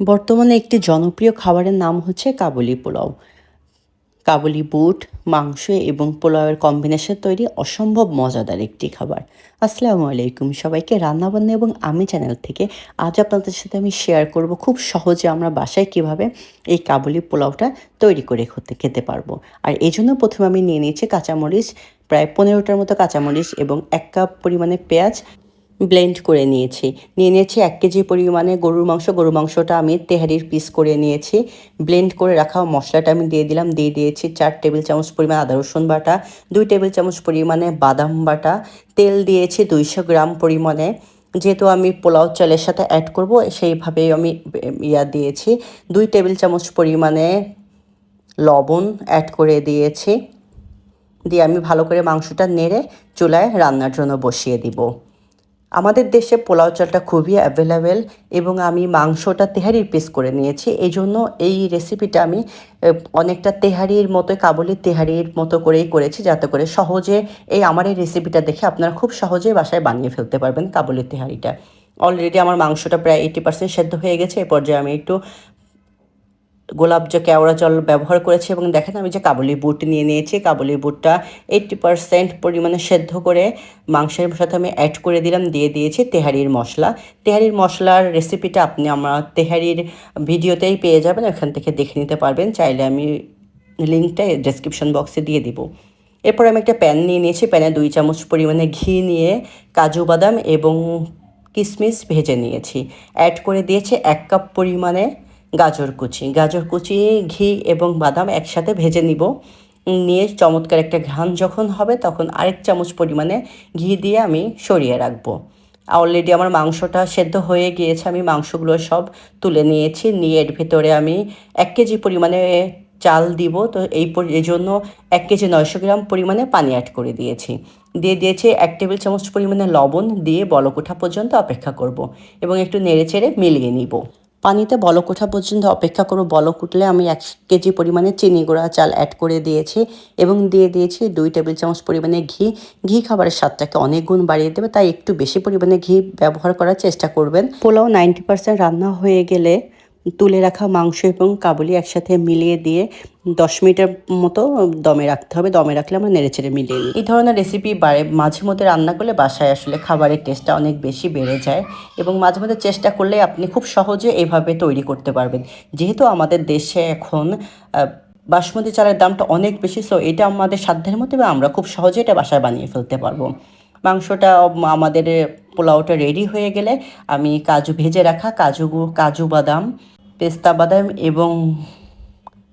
বর্তমানে একটি জনপ্রিয় খাবারের নাম হচ্ছে কাবুলি পোলাও। কাবুলি বুট, মাংস এবং পোলাওয়ের কম্বিনেশন তৈরি অসম্ভব মজাদার একটি খাবার। আসসালামু আলাইকুম সবাইকে, রান্নাবান্না এবং আমি চ্যানেল থেকে আজ আপনাদের সাথে আমি শেয়ার করব খুব সহজে আমরা বাসায় কীভাবে এই কাবুলি পোলাওটা তৈরি করে খেতে পারব। আর এই জন্য প্রথমে আমি নিয়ে নিয়েছি কাঁচামরিচ, প্রায় পনেরোটার মতো কাঁচামরিচ এবং এক কাপ পরিমাণে পেঁয়াজ ব্লেন্ড করে নিয়েছি। নিয়ে নিয়েছি এক কেজি পরিমাণে গরুর মাংস। গরুর মাংসটা আমি তেহারির পিস করে নিয়েছি। ব্লেন্ড করে রাখা মশলাটা আমি দিয়ে দিলাম। দিয়ে দিয়েছি চার টেবিল চামচ পরিমাণ আদা, রসুন বাটা, দুই টেবিল চামচ পরিমাণে বাদাম বাটা। তেল দিয়েছি দুইশো গ্রাম পরিমাণে। যেহেতু আমি পোলাও চালের সাথে অ্যাড করব, সেইভাবেই আমি ইয়া দিয়েছি। দুই টেবিল চামচ পরিমাণে লবণ অ্যাড করে দিয়েছি। দিয়ে আমি ভালো করে মাংসটা নেড়ে চুলায় রান্নার জন্য বসিয়ে দিব। আমাদের দেশে পোলাও চালটা খুবই অ্যাভেলেবেল এবং আমি মাংসটা তেহারির পিস করে নিয়েছি। এই জন্য এই রেসিপিটা আমি অনেকটা তেহারির মতো কাবুলি তেহারির মতো করেই করেছি যাতে করে সহজে এই আমার এই রেসিপিটা দেখে আপনারা খুব সহজে বাসায় বানিয়ে ফেলতে পারবেন কাবুলি তেহারিটা। অলরেডি আমার মাংসটা প্রায় এইটি পার্সেন্ট সেদ্ধ হয়ে গেছে। এ পর্যায়ে আমি একটু গোলাপ যে কেওড়া জল ব্যবহার করেছি এবং দেখেন আমি যে কাবুলি বুট নিয়ে নিয়েছি, কাবুলি বুটটা এইট্টি পারসেন্ট পরিমাণে সেদ্ধ করে মাংসের সাথে আমি অ্যাড করে দিলাম, দিয়ে দিয়েছি তেহারির মশলা। তেহারির মশলার রেসিপিটা আপনি আমার তেহারির ভিডিওতেই পেয়ে যাবেন ওখান থেকে দেখে নিতে পারবেন। চাইলে আমি লিঙ্কটা ডেসক্রিপশন বক্সে দিয়ে দিব। এরপর আমি একটা প্যান নিয়ে নিয়েছি প্যানে দুই চামচ পরিমাণে ঘি নিয়ে কাজু বাদাম এবং কিশমিশ ভেজে নিয়েছি। অ্যাড করে দিয়েছি এক কাপ পরিমাণে গাজর কুচি। গাজর কুচি, ঘি এবং বাদাম একসাথে ভেজে নিব। নিয়ে চমৎকার একটা ঘ্রাণ যখন হবে তখন আরেক চামচ পরিমাণে ঘি দিয়ে আমি সরিয়ে রাখব। অলরেডি আমার মাংসটা সেদ্ধ হয়ে গিয়েছে, আমি মাংসগুলো সব তুলে নিয়েছি। নিয়ে এর ভেতরে আমি এক কেজি পরিমাণে চাল দিব। তো এই এই জন্য এক কেজি নয়শো গ্রাম পরিমাণে পানি অ্যাড করে দিয়েছি। দিয়ে দিয়েছি এক টেবিল চামচ পরিমাণে লবণ দিয়ে বলকোঠা পর্যন্ত অপেক্ষা করব এবং একটু নেড়ে চেড়ে মিলিয়ে নিব। পানিতে বলক ওঠা পর্যন্ত অপেক্ষা করো। বলক উঠলে আমি এক কেজি পরিমাণে চিনি গুঁড়া চাল অ্যাড করে দিয়েছি এবং দিয়ে দিয়েছি দুই টেবিল চামচ পরিমাণে ঘি। ঘি খাবারের স্বাদটাকে অনেক গুণ বাড়িয়ে দেবে, তাই একটু বেশি পরিমাণে ঘি ব্যবহার করার চেষ্টা করবেন। পোলাও নাইনটি পার্সেন্ট রান্না হয়ে গেলে তুলে রাখা মাংস এবং কাবুলি একসাথে মিলিয়ে দিয়ে দশ মিনিটের মতো দমে রাখতে হবে। দমে রাখলে আমরা নেড়ে চেড়ে মিলিয়ে নিই। এই ধরনের রেসিপি বাড়ে মাঝে মধ্যে রান্না করলে বাসায় আসলে খাবারের টেস্টটা অনেক বেশি বেড়ে যায় এবং মাঝে মধ্যে চেষ্টা করলে আপনি খুব সহজে এভাবে তৈরি করতে পারবেন। যেহেতু আমাদের দেশে এখন বাসমতি চালের দামটা অনেক বেশি সো এটা আমাদের সাধ্যের মধ্যে আমরা খুব সহজে এটা বাসায় বানিয়ে ফেলতে পারব। মাংসটা আমাদের পোলাওটা রেডি হয়ে গেলে আমি কাজু ভেজে রাখা কাজু কাজু বাদাম পেস্তা বাদাম এবং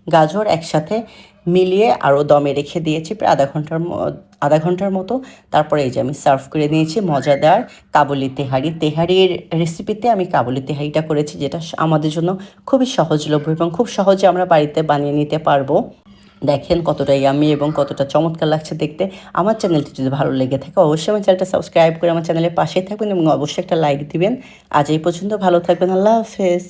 গাজর একসাথে মিলিয়ে আরও দমে রেখে দিয়েছি প্রায় আধা ঘণ্টার আধা ঘণ্টার মতো। তারপরে এই যে আমি সার্ভ করে নিয়েছি মজাদার কাবুলি তেহারি। তেহারির রেসিপিতে আমি কাবুলি তেহারিটা করেছি, যেটা আমাদের জন্য খুবই সহজলভ্য এবং খুব সহজে আমরা বাড়িতে বানিয়ে নিতে পারব। দেখেন কতটা ইয়ামি এবং কতটা চমৎকার লাগছে দেখতে। আমার চ্যানেলটি যদি ভালো লেগে থাকে, অবশ্যই আমার চ্যানেলটা সাবস্ক্রাইব করে আমার চ্যানেলের পাশেই থাকবেন এবং অবশ্যই একটা লাইক দিবেন। আজ এই পর্যন্ত ভালো থাকবেন, আল্লাহ হাফেজ।